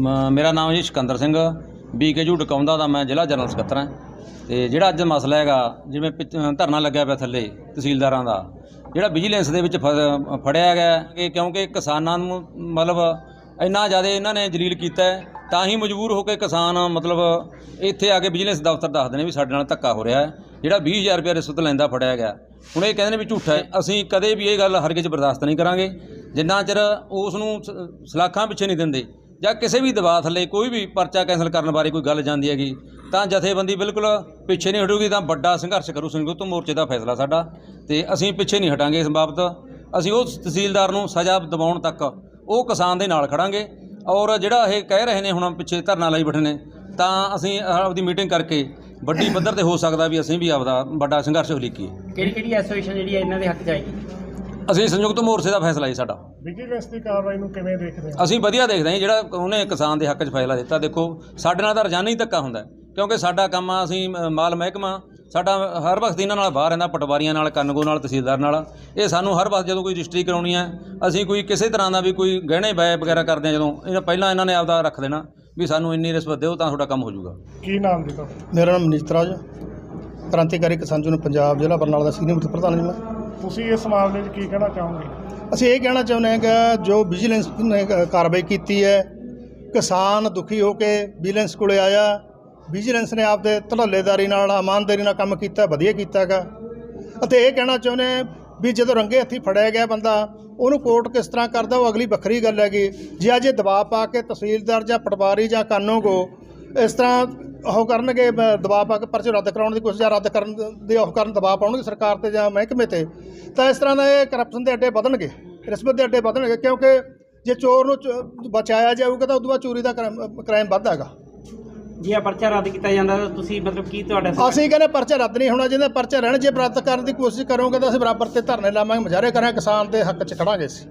ਮ- ਮੇਰਾ ਨਾਮ ਜੀ ਸਿਕੰਦਰ ਸਿੰਘ। ਬੀਕੇ ਜੂ ਡਕਾਉਂਦਾ ਦਾ ਮੈਂ ਜ਼ਿਲ੍ਹਾ ਜਨਰਲ ਸਕੱਤਰ ਹਾਂ। ਤੇ ਜਿਹੜਾ ਅੱਜ ਮਸਲਾ ਹੈਗਾ, ਜਿਵੇਂ ਪਿੱਛ- ਧਰਨਾ ਲੱਗਿਆ ਪਿਆ ਥੱਲੇ ਤਹਿਸੀਲਦਾਰਾਂ ਦਾ, ਜਿਹੜਾ ਵਿਜੀਲੈਂਸ ਦੇ ਵਿੱਚ ਫ- ਫੜਿਆ ਗਿਆ ਕਿ ਕਿਉਂਕਿ ਕਿਸਾਨਾਂ ਨੂੰ ਮਤਲਬ ਇੰਨਾ ਜ਼ਿਆਦਾ ਇਹਨਾਂ ਨੇ ਜਲੀਲ ਕੀਤਾ ਤਾਂ ਹੀ ਮਜਬੂਰ ਹੋ ਕੇ ਕਿਸਾਨ ਮਤਲਬ ਇੱਥੇ ਆ ਕੇ ਵਿਜੀਲੈਂਸ ਦਫ਼ਤਰ ਦੱਸਦੇ ਨੇ ਵੀ ਸਾਡੇ ਨਾਲ ਧੱਕਾ ਹੋ ਰਿਹਾ ਹੈ। ਜਿਹੜਾ 20000 ਰੁਪਏ ਰਿਸ਼ਵਤ ਲੈਂਦਾ ਫੜਿਆ ਗਿਆ। ਹੁਣ ਇਹ ਕਹਿੰਦੇ ਨੇ ਵੀ ਝੂਠਾ ਹੈ। ਅਸੀਂ ਕਦੇ ਵੀ ਇਹ ਗੱਲ ਹਰਗਿਜ਼ ਬਰਦਾਸ਼ਤ ਨਹੀਂ ਕਰਾਂਗੇ। ਜਿੰਨਾ ਚਿਰ ਉਸ ਨੂੰ ਸਲਾਖਾਂ ਪਿੱਛੇ ਨਹੀਂ ਦਿੰਦੇ। ਜਾਂ ਕਿਸੇ ਵੀ ਦਬਾਅ ਥੱਲੇ ਕੋਈ ਵੀ ਪਰਚਾ ਕੈਂਸਲ ਕਰਨ ਬਾਰੇ ਕੋਈ ਗੱਲ ਜਾਂਦੀ ਹੈਗੀ, ਤਾਂ ਜਥੇਬੰਦੀ ਬਿਲਕੁਲ ਪਿੱਛੇ ਨਹੀਂ ਹਟੂਗੀ, ਤਾਂ ਵੱਡਾ ਸੰਘਰਸ਼ ਕਰੂ ਸੰਯੁਕਤ ਮੋਰਚੇ ਦਾ ਫੈਸਲਾ ਸਾਡਾ ਤੇ ਅਸੀਂ ਪਿੱਛੇ ਨਹੀਂ ਹਟਾਂਗੇ ਇਸ ਬਾਬਤ। ਅਸੀਂ ਉਹ ਤਹਿਸੀਲਦਾਰ ਨੂੰ ਸਜ਼ਾ ਦਿਵਾਉਣ ਤੱਕ ਉਹ ਕਿਸਾਨ ਦੇ ਨਾਲ ਖੜਾਂਗੇ ਔਰ ਜਿਹੜਾ ਇਹ ਕਹਿ ਰਹੇ ਨੇ ਹੁਣ ਪਿੱਛੇ ਧਰਨਾ ਲਾਈ ਬੈਠੇ ਨੇ, ਤਾਂ ਅਸੀਂ ਆਪਦੀ ਮੀਟਿੰਗ ਕਰਕੇ ਵੱਡੀ ਪੱਧਰ ਤੇ ਹੋ ਸਕਦਾ ਵੀ ਅਸੀਂ ਵੀ ਆਪਦਾ ਵੱਡਾ ਸੰਘਰਸ਼ ਉਲੀਕੀਏ। ਕਿਹੜੀ ਕਿਹੜੀ ਐਸੋਸੀਏਸ਼ਨ ਜਿਹੜੀ ਹੈ, ਇਹਨਾਂ ਦੇ ਹੱਕ 'ਚ ਆਏਗੀ? ਅਸੀਂ ਸੰਯੁਕਤ ਮੋਰਚੇ ਦਾ ਫੈਸਲਾ ਜੀ ਸਾਡਾ। ਵਿਜੀਲੈਂਸ ਦੀ ਕਾਰਵਾਈ ਨੂੰ ਕਿਵੇਂ ਦੇਖਦੇ ਹੋ? ਅਸੀਂ ਵਧੀਆ ਦੇਖਦੇ ਹਾਂ ਜੀ, ਜਿਹੜਾ ਉਹਨੇ ਕਿਸਾਨ ਦੇ ਹੱਕ 'ਚ ਫੈਸਲਾ ਦਿੱਤਾ। ਦੇਖੋ ਸਾਡੇ ਨਾਲ ਤਾਂ ਰੋਜ਼ਾਨਾ ਹੀ ਧੱਕਾ ਹੁੰਦਾ ਹੈ, ਕਿਉਂਕਿ ਸਾਡਾ ਕੰਮ ਆ ਅਸੀਂ ਅ, ਮਾਲ ਮਹਿਕਮਾ ਸਾਡਾ ਹਰ ਵਕਤ ਇਹਨਾਂ ਨਾਲ ਬਾਹਰ ਰਹਿੰਦਾ ਪਟਵਾਰੀਆਂ ਨਾਲ ਕੰਨਗੋ ਨਾਲ ਤਹਿਸੀਲਦਾਰ ਨਾਲ। ਇਹ ਸਾਨੂੰ ਹਰ ਵਕਤ ਜਦੋਂ ਕੋਈ ਰਜਿਸਟਰੀ ਕਰਾਉਣੀ ਹੈ ਅਸੀਂ ਕੋਈ ਕਿਸੇ ਤਰ੍ਹਾਂ ਦਾ ਵੀ ਕੋਈ ਗਹਿਣੇ ਬੈ ਵਗੈਰਾ ਕਰਦੇ ਹਾਂ ਜਦੋਂ ਇਹਨਾਂ ਪਹਿਲਾਂ ਇਹਨਾਂ ਨੇ ਆਪਦਾ ਰੱਖ ਦੇਣਾ ਵੀ ਸਾਨੂੰ ਇੰਨੀ ਰਿਸ਼ਵਤ ਦਿਓ ਤਾਂ ਤੁਹਾਡਾ ਕੰਮ ਹੋ ਜਾਊਗਾ। ਕੀ ਨਾਮ ਜੀ ਤੁਹਾਡਾ? ਮੇਰਾ ਨਾਮ ਮਨੀਸ਼ ਰਾਜ ਕ੍ਰਾਂਤੀਕਾਰੀ ਕਿਸਾਨ ਯੂਨੀਅਨ ਪੰਜਾਬ ਜ਼ਿਲ੍ਹਾ ਬਰਨਾਲਾ ਦਾ ਸੀਨੀਅਰ ਮੀਤ ਪ੍ਰਧਾਨ ਜੀ ਮੈਂ। ਤੁਸੀਂ ਇਸ ਮਾਮਲੇ 'ਚ ਕੀ ਕਹਿਣਾ ਚਾਹੋਗੇ? ਅਸੀਂ ਇਹ ਕਹਿਣਾ ਚਾਹੁੰਦੇ ਹਾਂ ਕਿ ਜੋ ਵਿਜੀਲੈਂਸ ਨੇ ਕ- ਕਾਰਵਾਈ ਕੀਤੀ ਹੈ, ਕਿਸਾਨ ਦੁਖੀ ਹੋ ਕੇ ਵਿਜੀਲੈਂਸ ਕੋਲੇ ਆਇਆ ਵਿਜੀਲੈਂਸ ਨੇ ਆਪਦੇ ਧੜੱਲੇਦਾਰੀ ਨਾਲ, ਇਮਾਨਦਾਰੀ ਨਾਲ ਕੰਮ ਕੀਤਾ, ਵਧੀਆ ਕੀਤਾ ਗਾ ਅਤੇ ਇਹ ਕਹਿਣਾ ਚਾਹੁੰਦੇ ਹਾਂ ਵੀ ਜਦੋਂ ਰੰਗੇ ਹੱਥੀ ਫੜਿਆ ਗਿਆ ਬੰਦਾ, ਉਹਨੂੰ ਕੋਰਟ ਕਿਸ ਤਰ੍ਹਾਂ ਕਰਦਾ, ਉਹ ਅਗਲੀ ਵੱਖਰੀ ਗੱਲ ਹੈਗੀ। ਜੇ ਅੱਜ ਇਹ ਦਬਾਅ ਪਾ ਕੇ ਤਹਿਸੀਲਦਾਰ ਜਾਂ ਪਟਵਾਰੀ ਜਾਂ ਕਾਨੂੰਗੋ ਇਸ ਤਰ੍ਹਾਂ ਉਹ ਕਰਨਗੇ ਦਬਾਅ ਪਾ ਕੇ ਪਰਚੇ ਰੱਦ ਕਰਾਉਣ ਦੀ ਕੋਸ਼ਿਸ਼ ਜਾਂ ਰੱਦ ਕਰਨ ਦੇ ਉਹ ਕਰਨ ਦਬਾਅ ਪਾਉਣਗੇ ਸਰਕਾਰ ਤੇ ਜਾਂ ਮਹਿਕਮੇ ਤੇ ਤਾਂ ਇਸ ਤਰ੍ਹਾਂ ਦਾ ਇਹ ਕਰਪਸ਼ਨ ਦੇ ਅੱਡੇ ਵਧਣਗੇ ਰਿਸ਼ਵਤ ਦੇ ਅੱਡੇ ਵਧਣਗੇ ਕਿਉਂਕਿ ਜੇ ਚੋਰ ਨੂੰ ਬਚਾਇਆ ਜਾਊਗਾ ਤਾਂ ਉਦੋਂ ਬਾਅਦ ਚੋਰੀ ਦਾ ਕ੍ਰਾਈਮ ਵੱਧਦਾ ਹੈਗਾ। ਜੇ ਇਹ ਪਰਚਾ ਰੱਦ ਕੀਤਾ ਜਾਂਦਾ ਤਾਂ ਤੁਸੀਂ ਮਤਲਬ ਕੀ ਤੁਹਾਡਾ ਅਸੀਂ ਕਹਿੰਦੇ ਪਰਚਾ ਰੱਦ ਨਹੀਂ ਹੋਣਾ ਚਾਹੀਦਾ ਪਰਚਾ ਰਹਿਣ ਜੇ ਰੱਦ ਕਰਨ ਦੀ ਕੋਸ਼ਿਸ਼ ਕਰੋਗੇ ਤਾਂ ਅਸੀਂ ਬਰਾਬਰ ਤੇ ਧਰਨੇ ਲਾਵਾਂਗੇ ਮੁਜ਼ਾਹਰੇ ਕਰਾਂਗੇ ਕਿਸਾਨ ਦੇ ਹੱਕ 'ਚ ਖੜਾਂਗੇ ਅਸੀਂ।